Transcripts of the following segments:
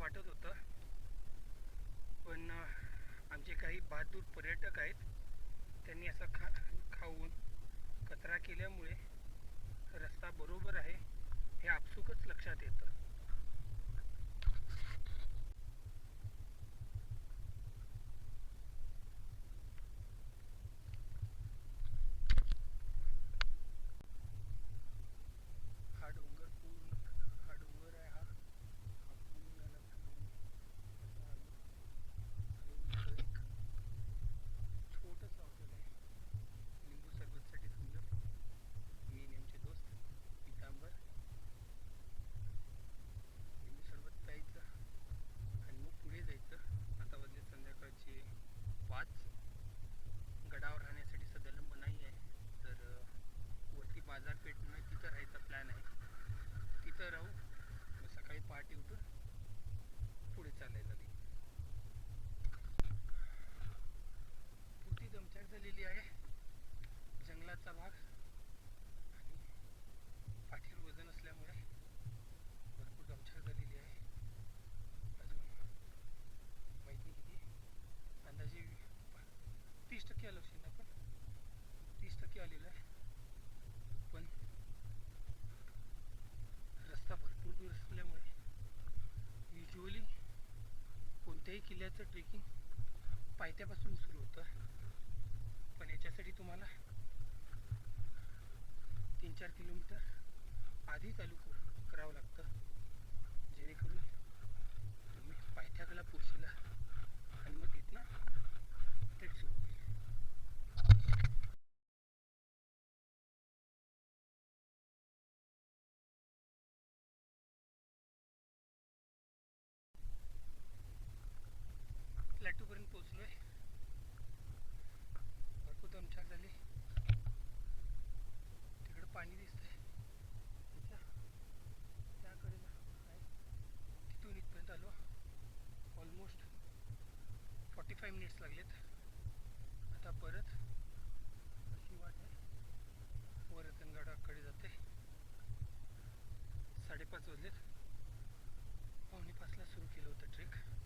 वाटत होतं. पण आमचे काही बहादूर पर्यटक आहेत. त्यांनी असं खा खाऊन कचरा केल्यामुळे रस्ता बरोबर आहे हे आपसुकच लक्षात येतं. कोणत्याही ट्रेकिंग पायथ्यापासून सुरू होतं. पण याच्यासाठी तुम्हाला तीन चार किलोमीटर आधी चालू करावं लागतं. जेणेकरून तुम्ही पायथ्याकला पोचला आणि मग तिथनं ट्रेक सुरू होईल लाटूपर्यंत पोहोचलोय भरपूर दमछाक झाली तिकडं पाणी दिसतंय. त्याच्या त्याकडे तिथून इथपर्यंत आलो. ऑलमोस्ट फॉर्टी फाय मिनिट्स लागलेत. आता परत अशी वाट आहे. वर रतनगडाकडे जाते. साडेपाच वाजलेत. पावणे पाचला सुरू केलं होतं ट्रेक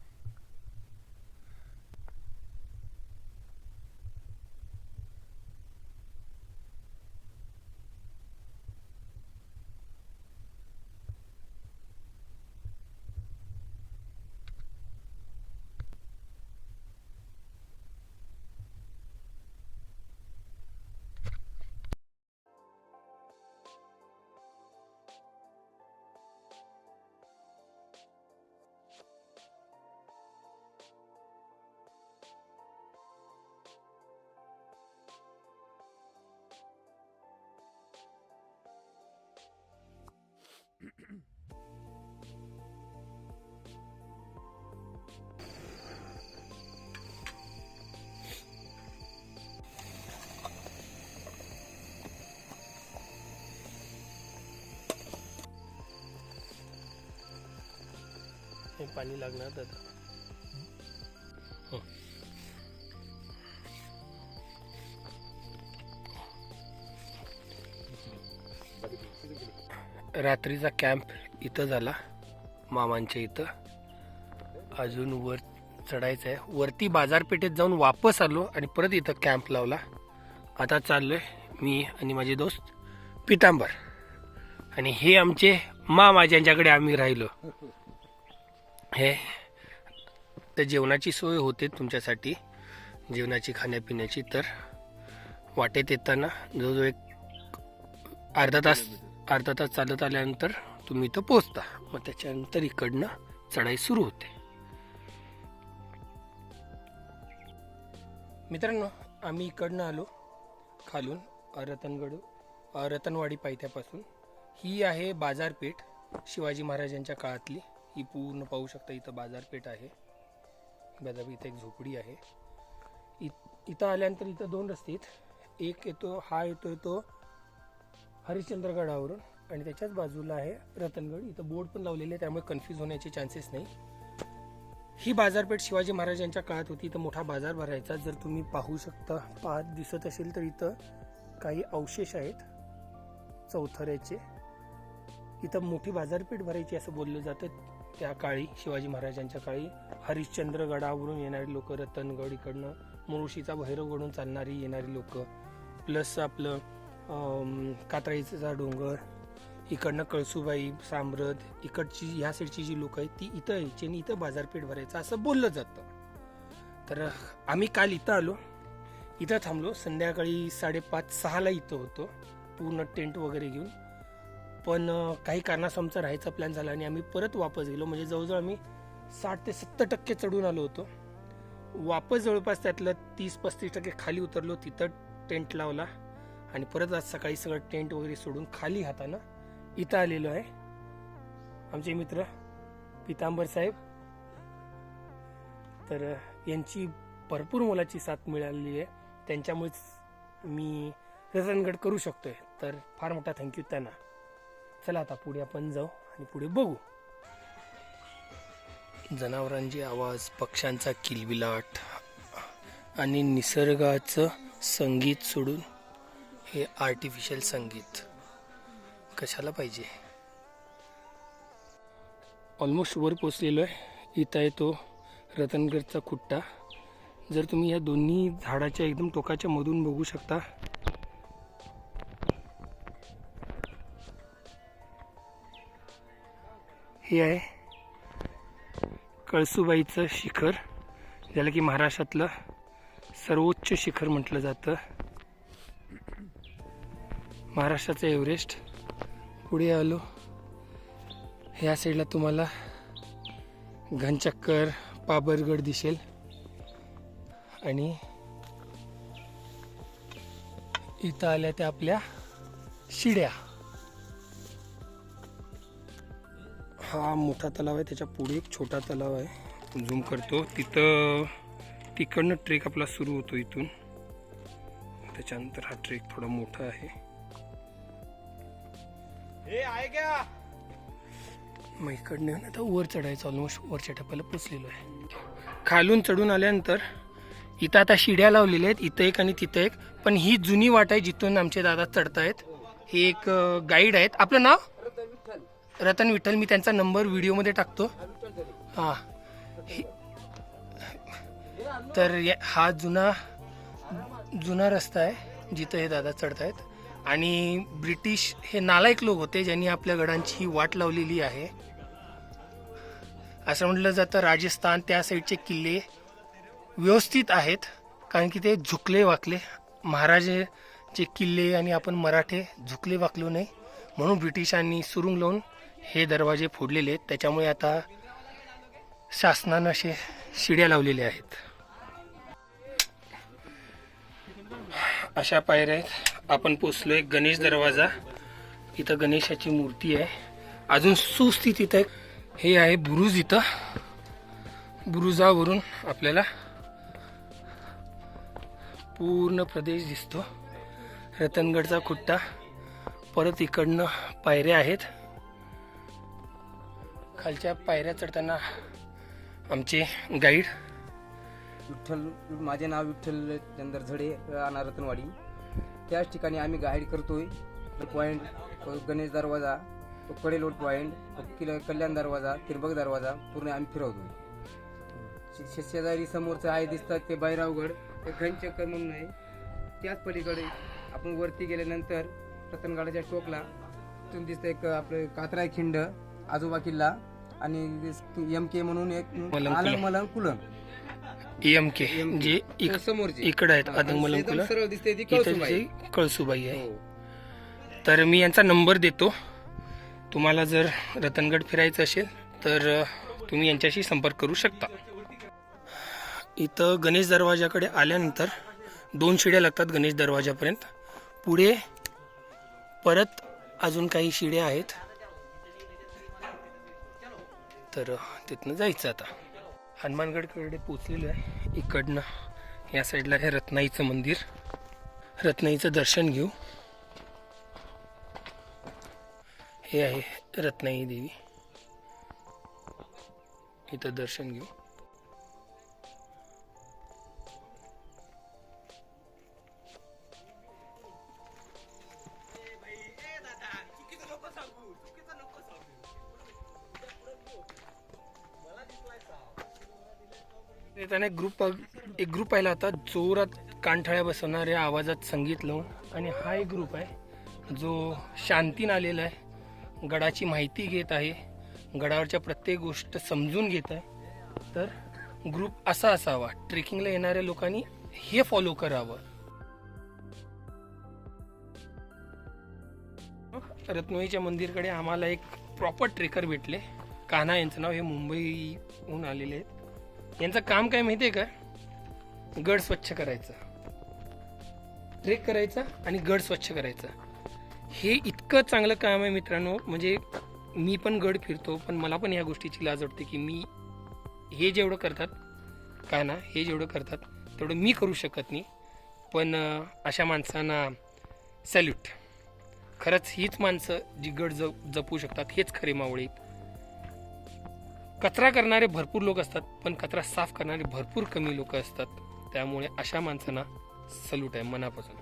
नाही पाणी लागणार दादा. हो. रात्रीचा कॅम्प इथं झाला मामांच्या इथं. अजून वर चढायचं आहे. वरती बाजारपेठेत जाऊन वापस आलो आणि परत इथं कॅम्प लावला. आता चाललोय मी आणि माझे दोस्त पितांबर. आणि हे आमचे मामा ज्यांच्याकडे आम्ही राहिलो. हे तर जेवणाची सोय होते तुमच्यासाठी जेवणाची खाण्यापिण्याची तर वाटेत येताना जवळजवळ एक अर्धा तास अर्धा तास चालत आल्यानंतर तुम्ही इथं पोचता मग त्याच्यानंतर इकडनं चढाई सुरू होते. मित्रांनो आम्ही इकडनं आलो खालून रतनगड रतनवाडी पायथ्यापासून. ही आहे बाजारपेठ शिवाजी महाराजांच्या काळातली. ही पूर्ण पाहू शकता इथं बाजारपेठ आहे. बाजार इथं एक झोपडी आहे. इ- इथं आल्यानंतर इथं दोन रस्ते आहेत. एक येतो हा येतो येतो हरिश्चंद्रगडावरून आणि त्याच्याच बाजूला आहे रतनगड. इथं बोर्ड पण लावलेले आहे त्यामुळे कन्फ्यूज होण्याचे चान्सेस नाही. ही बाजारपेठ शिवाजी महाराजांच्या काळात होती. इथं मोठा बाजार भरायचा. जर तुम्ही पाहू शकता पाहत दिसत असेल तर इथं काही अवशेष आहेत. चौथऱ्याचे. इथं मोठी बाजारपेठ भरायची असं बोललं जातं. त्या काळी शिवाजी महाराजांच्या काळी हरिश्चंद्रगडावरून येणारी लोक रतनगड इकडनं मुळशीचा भैरवगडून चालणारी येणारी लोक प्लस आपलं अम, कात्राईचा डोंगर इकडनं कळसुबाई साम्रद इकडची ह्या साईडची जी लोक आहेत ती इथं यायची आणि इथं बाजारपेठ भरायचं असं बोललं जातं. तर आम्ही काल इथं आलो. इथं थांबलो. संध्याकाळी साडेपाच सहाला इथं होतो. पूर्ण टेंट वगैरे घेऊन. पण काही कारणास आमचा राहायचा प्लॅन झाला आणि आम्ही परत वापस गेलो. म्हणजे जवळजवळ आम्ही साठ ते सत्तर टक्के चढून आलो होतो. वापस जवळपास त्यातलं तीस पस्तीस टक्के खाली उतरलो. तिथं टेंट लावला आणि परत आज सकाळी सगळं टेंट वगैरे सोडून खाली हातानं इथं आलेलो आहे. आमचे मित्र पितांबर साहेब. तर यांची भरपूर मोलाची साथ मिळालेली आहे. त्यांच्यामुळेच मी रतनगड करू शकतोय. तर फार मोठा थँक्यू त्यांना. चला आता पुढे आपण जाऊ आणि पुढे बघू. जनावरांचे आवाज पक्ष्यांचा किलबिलाट आणि निसर्गाचं संगीत सोडून हे आर्टिफिशियल संगीत. कशाला पाहिजे? ऑलमोस्ट वर पोचलेलो आहे. इथं आहे तो रतनगडचा खुट्टा. जर तुम्ही या दोन्ही झाडाच्या एकदम टोकाच्या मधून बघू शकता हे आहे. कळसुबाईचं शिखर ज्याला की महाराष्ट्रातलं सर्वोच्च शिखर म्हटलं जातं. महाराष्ट्राचं एव्हरेस्ट. पुढे आलो. ह्या साईडला तुम्हाला घनचक्कर पाबरगड दिसेल. आणि इथं आल्या त्या आपल्या शिड्या. हा मोठा तलाव आहे त्याच्या पुढे एक छोटा तलाव आहे. झूम करतो. तिथं तिकडनं ट्रेक आपला सुरू होतो इथून. त्याच्यानंतर हा ट्रेक थोडा मोठा आहे. मग इकडनं आता वर चढायचं ऑलमोस्ट वरच्या टप्प्याला पोचलेलो आहे. खालून चढून आल्यानंतर इथं आता शिड्या लावलेल्या आहेत इथं एक आणि तिथं एक. पण ही जुनी वाट आहे जिथून आमचे दादा चढतायत. हे एक गाईड आहेत. आपलं नाव? रतन विठ्ठल मी त्यांचा नंबर व्हिडिओमध्ये टाकतो. हां. हे- तर या- हा जुना जुना रस्ता आहे जिथं हे दादा चढतायत. आणि ब्रिटिश हे नालायक लोक होते ज्यांनी आपल्या गडांची ही वाट लावलेली आहे. असं म्हटलं जातं राजस्थान त्या साईडचे किल्ले व्यवस्थित आहेत कारण की ते झुकले वाकले. महाराजाचे किल्ले आणि आपण मराठे झुकले वाकलो नाही. म्हणून ब्रिटिशांनी सुरुंग लावून हे दरवाजे फोडलेले आहेत. त्याच्यामुळे आता शासनानं असे शिड्या लावलेल्या आहेत. अशा पायऱ्या आहेत. आपण पोचलोय गणेश दरवाजा. इथं गणेशाची मूर्ती आहे. अजून सुस्थितीत आहे हे आहे बुरुज इथं. बुरुजावरून आपल्याला पूर्ण प्रदेश दिसतो. रतनगडचा खुट्टा. परत इकडनं पायऱ्या आहेत. खालच्या पायऱ्या चढताना आमचे गाईड विठ्ठल माझे नाव विठ्ठल चंदर झडे राहणार रतनवाडी त्याच ठिकाणी आम्ही गाईड करतोय. पॉईंट गणेश दरवाजा तो कडेलोट पॉईंट कल्याण दरवाजा तिरबक दरवाजा पूर्ण आम्ही फिरवतोय. शेजारी समोरचं आहे दिसतात ते बैरावगड ते घनचक्कर म्हणून आहे. त्याच पलीकडे आपण वरती गेल्यानंतर रतनगडाच्या टोकला. तिथून दिसतं एक आपलं कातराय खिंड आजोबा किल्ला. आणि एम के म्हणून एक मलंग आलं कुलम. मलंग कुलम एम के. जे इक- समोरचे. इकडं आहेत अदंग एकदम सरळ दिसते ती इथं कळसूबाई. जे कळसुबाई आहे. हो. तर मी यांचा नंबर देतो. तुम्हाला जर रतनगड फिरायचं असेल तर अ, तुम्ही यांच्याशी संपर्क करू शकता. इथं गणेश दरवाजाकडे आल्यानंतर दोन शिड्या लागतात गणेश दरवाजापर्यंत. पुढे परत अजून काही शिड्या आहेत. तर तिथनं जायचं आता. हनुमानगडकडे पोचलेलं आहे. इकडनं या साईडला आहे रत्नाईचं मंदिर. रत्नाईचं दर्शन घेऊ. हे आहे रत्नाई देवी. इथं दर्शन घेऊ. त्याने ग्रुप एक ग्रुप पाहिला होता जोरात कांठाळ्या बसवणाऱ्या आवाजात संगीत लावून. आणि हा एक ग्रुप आहे जो शांतीन आलेला आहे गडाची माहिती घेत आहे गडावरच्या प्रत्येक गोष्ट समजून घेत आहे. तर ग्रुप असा असावा ट्रेकिंगला येणाऱ्या लोकांनी हे फॉलो करावं. रत्नोईच्या मंदिरकडे आम्हाला एक प्रॉपर ट्रेकर भेटले. कान्हा यांचं नाव हे मुंबईहून आलेले आहेत. यांचं काम काय माहितीये का? गड स्वच्छ करायचं. ट्रेक करायचा आणि गड स्वच्छ करायचा. हे इतकं चांगलं काम आहे मित्रांनो म्हणजे मी पण गड फिरतो पण मला पण ह्या गोष्टीची लाज वाटते की मी हे जेवढं करतात काय ना हे जेवढं करतात तेवढं मी करू शकत नाही. पण अशा माणसांना सॅल्यूट खरंच हीच माणसं जी गड ज जपू शकतात हेच खरे मावळीत कचरा करणारे भरपूर लोक असतात पण कचरा साफ करणारे भरपूर कमी लोक असतात. त्यामुळे अशा माणसांना सल्यूट आहे मनापासून.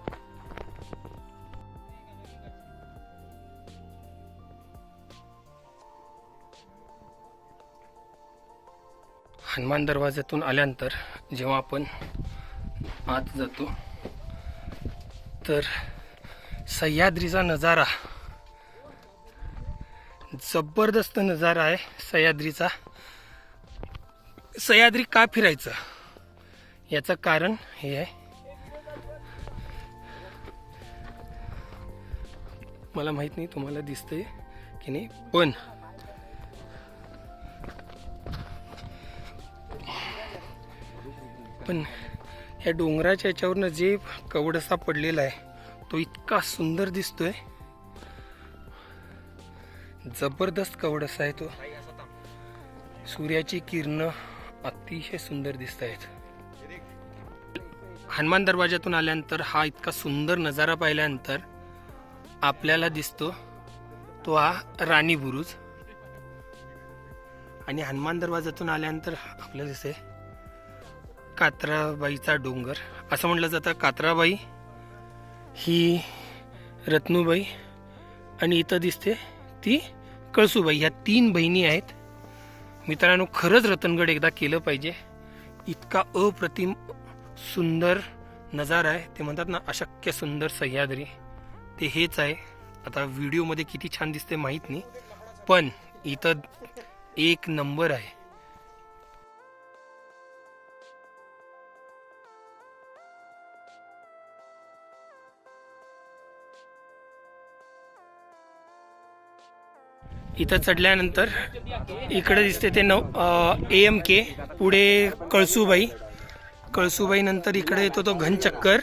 हनुमान दरवाज्यातून आल्यानंतर जेव्हा आपण आत जातो तर सह्याद्रीचा नजारा जबरदस्त नजारा आहे सह्याद्रीचा. सह्याद्री का फिरायचं? याचं कारण हे आहे. मला माहीत नाही तुम्हाला दिसतंय की नाही पण पण या डोंगराच्या याच्यावरनं जे कवडसा पडलेला आहे तो इतका सुंदर दिसतोय. जबरदस्त कवडसा आहे तो. सूर्याची किरणं अतिशय सुंदर दिसत आहेत हनुमान दरवाजातून आल्यानंतर हा इतका सुंदर नजारा पाहिल्यानंतर आपल्याला दिसतो तो हा राणी बुरुज. आणि हनुमान दरवाजातून आल्यानंतर आपल्याला दिसते कात्राबाईचा डोंगर. असं म्हटलं जातं कात्राबाई ही रत्नूबाई आणि इथं दिसते ती कळसूबाई. ह्या तीन बहिणी आहेत. मित्रांनो खरंच रतनगड एकदा केलं पाहिजे. इतका अप्रतिम सुंदर नजारा आहे. ते म्हणतात ना अशक्य सुंदर सह्याद्री. ते हेच आहे. आता व्हिडिओमध्ये किती छान दिसते माहीत नाही. पण इथं एक नंबर आहे. इथं चढल्यानंतर इकडे दिसते ते नऊ ए एम के पुढे कळसूबाई. कळसूबाई नंतर इकडे येतो तो घनचक्कर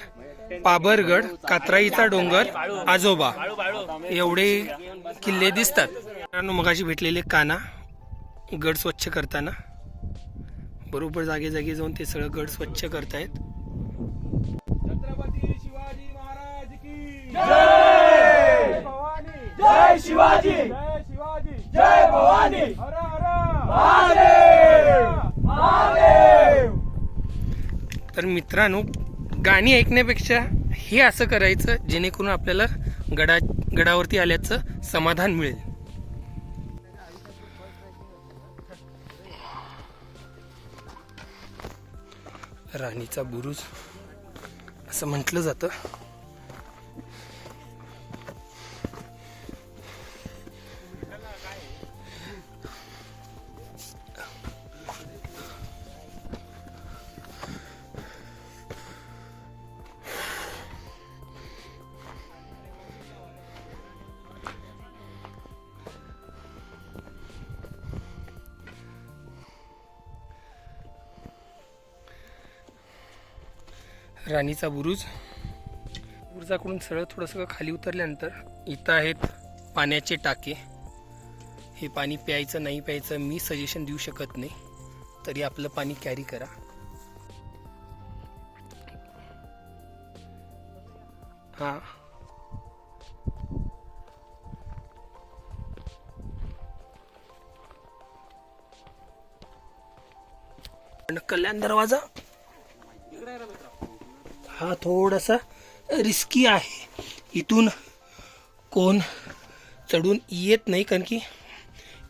पाबरगड कात्राईचा डोंगर आजोबा. एवढे किल्ले दिसतात. मित्रांनो मगाशी भेटलेले काना गड स्वच्छ करताना. बरोबर जागे जागे जाऊन ते सगळं गड स्वच्छ करतायत. छत्रपती शिवाजी महाराज की जय भवानी! तर मित्रांनो गाणी ऐकण्यापेक्षा हे असं करायचं जेणेकरून आपल्याला गडा गडावरती आल्याचं समाधान मिळेल. राणीचा बुरुज असं म्हटलं जातं. राणीचा बुरुज. बुरुजाकडून सरळ थोडंसं खाली उतरल्यानंतर इथं आहेत पाण्याचे टाके. हे पाणी प्यायचं नाही प्यायचं मी सजेशन देऊ शकत नाही. तरी आपलं पाणी कॅरी करा. हा. कल्याण दरवाजा. हा थोडासा रिस्की आहे. इथून कोण चढून येत नाही कारण की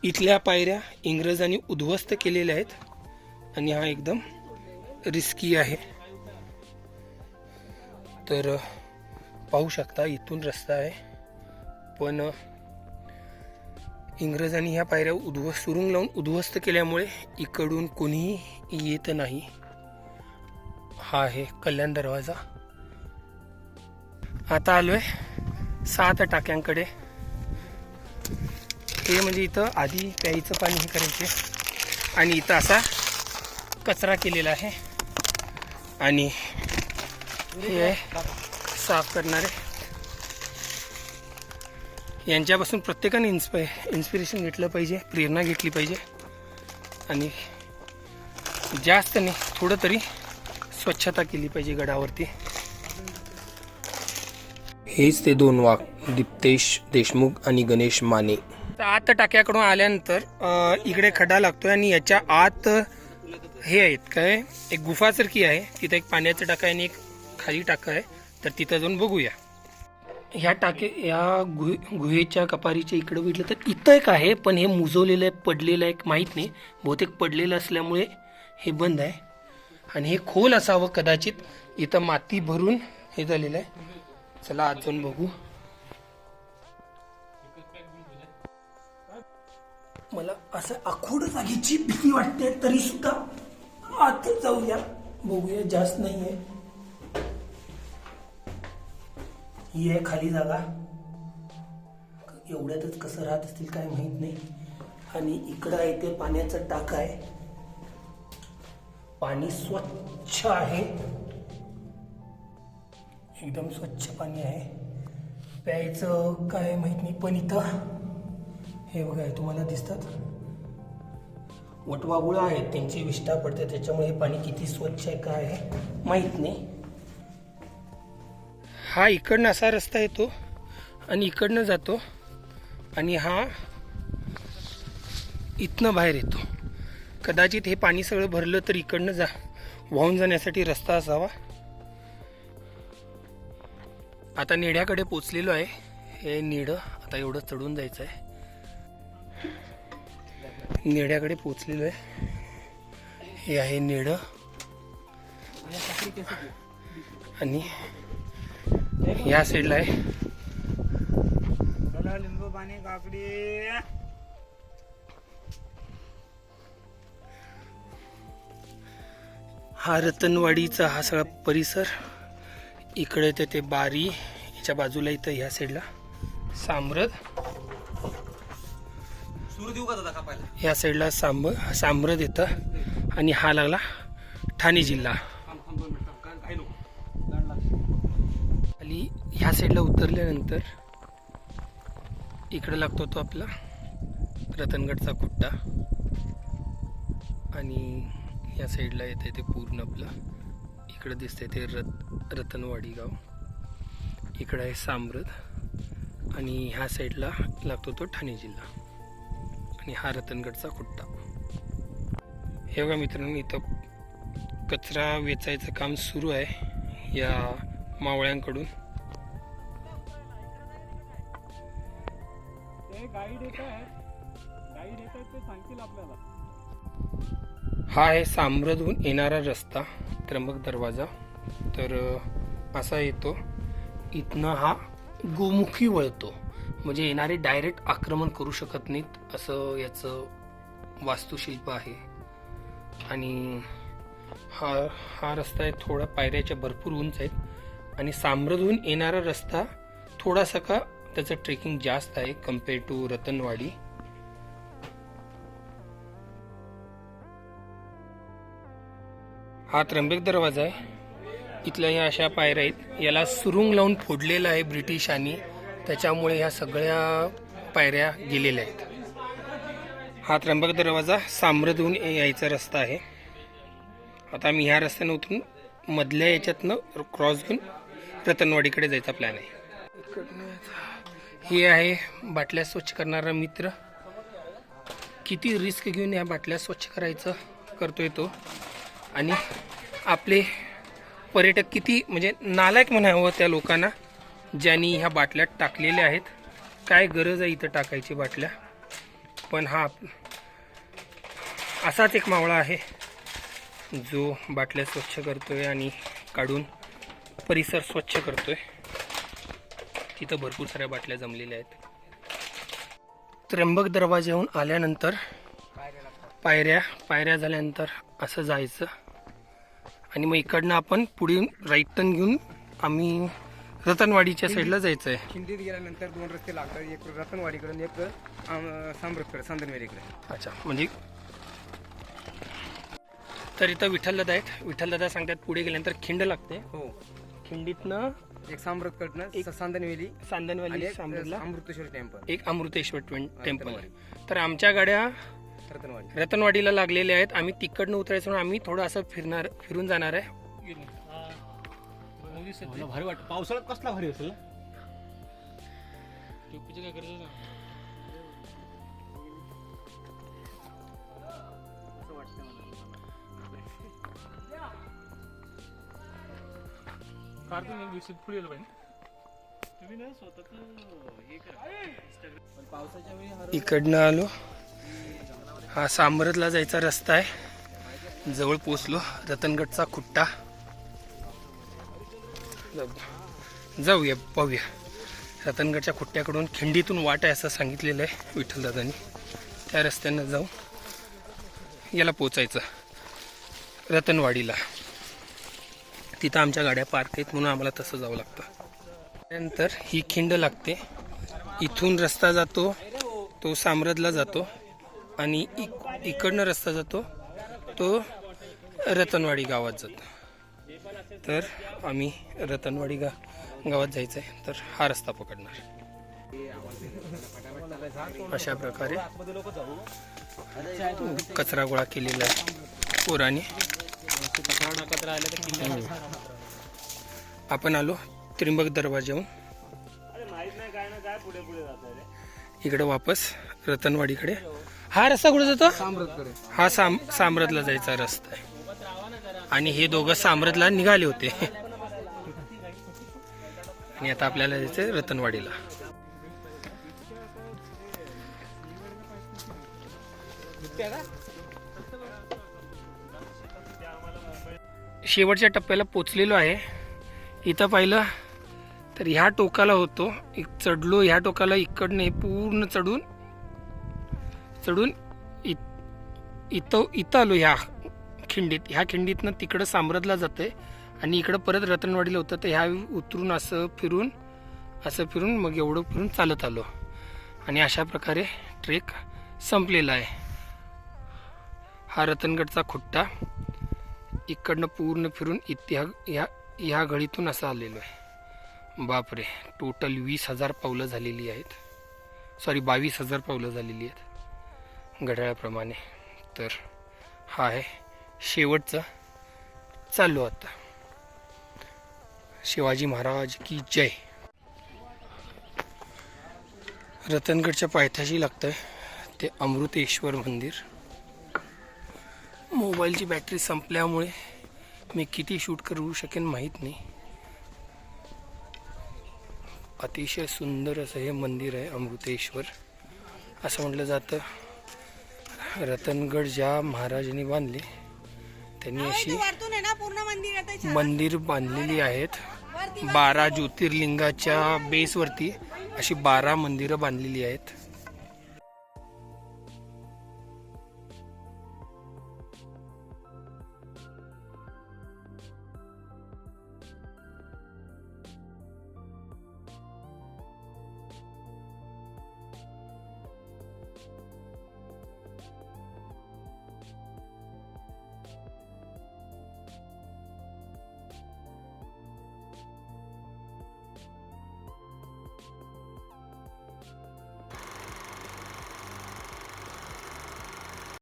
इथल्या पायऱ्या इंग्रजांनी उद्ध्वस्त केलेल्या आहेत आणि हा एकदम रिस्की आहे. तर पाहू शकता इथून रस्ता आहे पण इंग्रजांनी ह्या पायऱ्या उद्ध्वस्त सुरुंग लावून उद्ध्वस्त केल्यामुळे इकडून कोणीही येत नाही. हा आहे कल्याण दरवाजा. आता आलोय सात टाक्यांकडे. हे म्हणजे इथं आधी प्यायचं पाणी हे करायचे. आणि इथं असा कचरा केलेला आहे. आणि हे साफ करणारे. यांच्यापासून प्रत्येकाने इन्स्पाय इन्स्पिरेशन घेतलं पाहिजे प्रेरणा घेतली पाहिजे. आणि जास्त नाही थोडं तरी स्वच्छता केली पाहिजे गडावरती. हेच ते दोन वाघ दीप्तेश देशमुख आणि गणेश माने. आत टाक्याकडून आल्यानंतर इकडे खड्डा लागतोय आणि याच्या आत हे आहेत काय? एक गुफासारखी आहे. तिथं एक पाण्याचं टाका आणि एक खाली टाका आहे. तर तिथं जाऊन बघूया. ह्या टाके या गुहे गुहेच्या कपारीच्या इकडं बघितलं तर इथं एक आहे पण हे मुजवलेलं आहे पडलेलं आहे माहीत नाही. बहुतेक पडलेलं असल्यामुळे हे बंद आहे. आणि हे खोल असावं कदाचित. इथं माती भरून हे झालेलं आहे. चला अजून बघू. मला असं आखूड जागेची भीती वाटते तरी सुद्धा आत जाऊया. बघूया जास्त नाहीये. ही आहे खाली जागा. एवढ्यातच कसं राहत असतील काय माहीत नाही. आणि इकडं आहे ते पाण्याचा टाक आहे. पाणी स्वच्छ आहे. एकदम स्वच्छ पाणी आहे. प्यायचं काय माहीत नाही पण इथं हे बघा तुम्हाला दिसतात. वटवागुळा आहेत त्यांची विष्ठा पडते त्याच्यामुळे हे पाणी किती स्वच्छ आहे काय आहे माहीत नाही. हा इकडनं असा रस्ता येतो आणि इकडनं जातो आणि हा इथनं बाहेर येतो. कदाचित हे पाणी सगळं भरलं तर इकडनं जा. वाहून जाण्यासाठी रस्ता असावा. आता नेड्याकडे पोचलेलो आहे. हे नेडं आता एवढं चढून जायचं आहे. नेड्याकडे पोचलेलो आहे. हे आहे नेडं आणि या साईडला आहे. हा रतनवाडीचा हा सगळा परिसर इकडे ते ते बारी याच्या बाजूला इथं ह्या साईडला साम्रद ह्या साईडला सांब साम्रद येतं आणि हा लागला ठाणे जिल्हा. खाली ह्या साईडला उतरल्यानंतर इकडे लागतो तो आपला रतनगडचा कुट्टा आणि या साईडला येते ते पूर्ण आपलं. इकडं दिसतंय ते रत रतनवाडी गाव. इकडं आहे सांब्रद आणि ह्या साईडला लागतो तो ठाणे जिल्हा. आणि हा रतनगडचा खुट्टा हे बघा मित्रांनो इथं कचरा वेचायचं काम सुरू आहे या मावळ्यांकडून. गाईड येत आहेत. गाईड येत आहेत ते सांगतील आपल्याला. हा आहे सांब्रदहून येणारा रस्ता त्र्यंबक दरवाजा. तर असा येतो. इथनं हा गोमुखी वळतो. म्हणजे येणारे डायरेक्ट आक्रमण करू शकत नाहीत असं याचं वास्तुशिल्प आहे. आणि हा हा रस्ता आहे थोडा पायऱ्याच्या भरपूर उंच आहेत. आणि सांब्रदहून येणारा रस्ता थोडासा का त्याचं ट्रेकिंग जास्त आहे कंपेअर टू रतनवाडी. हा त्र्यंबक दरवाजा आहे. इथल्या ह्या अशा पायऱ्या आहेत. याला सुरुंग लावून फोडलेलं आहे ब्रिटिशांनी त्याच्यामुळे ह्या सगळ्या पायऱ्या गेलेल्या आहेत. हा त्र्यंबक दरवाजा साम्रदहून यायचा रस्ता आहे. आता मी ह्या रस्त्याने उतरून मधल्या याच्यातनं क्रॉस घेऊन रतनवाडीकडे जायचा प्लॅन आहे. हे आहे बाटल्या स्वच्छ करणारा मित्र. किती रिस्क घेऊन या बाटल्या स्वच्छ करायचं करतोय तो. आणि आपले पर्यटक किती म्हणजे नालायक म्हणावं त्या लोकांना ज्यांनी ह्या बाटल्या टाकलेल्या आहेत. काय गरज आहे इथं टाकायची बाटल्या? पण हा आप- असाच एक मावळा आहे जो बाटल्या स्वच्छ करतोय आणि काढून परिसर स्वच्छ करतोय. तिथं भरपूर साऱ्या बाटल्या जमलेल्या आहेत. त्र्यंबक दरवाजाहून आल्यानंतर पायऱ्या पायऱ्या झाल्यानंतर असं जायचं. आणि मग इकडनं आपण पुढे राईट टर्न घेऊन आम्ही रतनवाडीच्या साईडला जायचं आहे खिंडीत गेल्यानंतर दोन रस्ते लागतात. एक रतनवाडीकडे आणि एक सांब्रतकडे सांदनवेलीकडे अच्छा म्हणजे तर इथं विठ्ठलदादा आहेत. विठ्ठलदादा सांगतात पुढे गेल्यानंतर खिंड लागते. हो. खिंडीतनं एक सांब्रतकडनं सांदनवेली आणि सांदनवाली एक सांबरला अमृतेश्वर टेम्पल एक अमृतेश्वर टेम्पल तर आमच्या गाड्या रतनवाडी. रतनवाडीला लागलेल्या आहेत. आम्ही तिकडनं उतरायचं म्हणून आम्ही थोडं असं फिरणार फिरून जाणार आहे. मला भारी वाटत. पावसाळ्यात कसला भारी असेल काय गरज कार्टून एक दिवसात पुढे गेलं पाहिजे. तुम्ही ना स्वतःच हे करा. पावसाच्या वेळी इकडनं आलो. हा सांबरतला जायचा रस्ता आहे. जवळ पोचलो रतनगडचा खुट्टा. जाऊ- जाऊया पाहूया. रतनगडच्या खुट्ट्याकडून खिंडीतून वाट आहे असं सांगितलेलं आहे विठ्ठलदादांनी. त्या रस्त्यानं जाऊन याला पोचायचं रतनवाडीला. तिथं आमच्या गाड्या पार्क आहेत म्हणून आम्हाला तसं जावं लागतं. त्यानंतर ही खिंड लागते. इथून रस्ता जातो तो सामरदला जातो. आणि इक- इकडनं रस्ता जातो तो रतनवाडी गावात जातो. तर आम्ही रतनवाडी गा गावात जायचं आहे तर हा रस्ता पकडणार. अशा प्रकारे कचरा गोळा केलेला आहे पोराने. आपण आलो त्रिंबक दरवाजाहून इकडे वापस रतनवाडीकडे. हा रस्ता कुठे जातो? हा साम साम्रतला जायचा रस्ता आहे. आणि हे दोघं साम्रतला निघाले होते. आणि आता आपल्याला जायचं रतनवाडीला. शेवटच्या टप्प्याला पोचलेलो आहे. इथं पाहिलं तर ह्या टोकाला होतो. एक चढलो ह्या टोकाला इकडनं पूर्ण चढून चढून इत- इथं इथं आलो ह्या खिंडीत. ह्या खिंडीतनं तिकडं सामरजलं जातं आहे आणि इकडं परत रतनवाडीला होतं. तर ह्या उतरून असं फिरून असं फिरून मग एवढं फिरून चालत आलो. आणि अशा प्रकारे ट्रेक संपलेला आहे. हा रतनगडचा खुट्टा इकडनं पूर्ण फिरून इतिहा ह्या ह्या घडीतून असं आलेलो आहे. बापरे! टोटल वीस हजार पावलं झालेली आहेत. सॉरी बावीस हजार पावलं झालेली आहेत. घड्याळाप्रमाणे. तर हा आहे शेवटचा. चाललो आता. शिवाजी महाराज की जय. रतनगडच्या पायथ्याशी लागतंय ते अमृतेश्वर मंदिर. मोबाईलची बॅटरी संपल्यामुळे मी किती शूट करू शकेन माहीत नाही. अतिशय सुंदर असं हे मंदिर आहे अमृतेश्वर. असं म्हटलं जातं. रतनगड ज्या महाराजांनी बांधले त्यांनी अशी मंदिर बांधलेली आहेत. वरती बारा ज्योतिर्लिंगाच्या बेसवरती अशी बारा मंदिरं बांधलेली आहेत.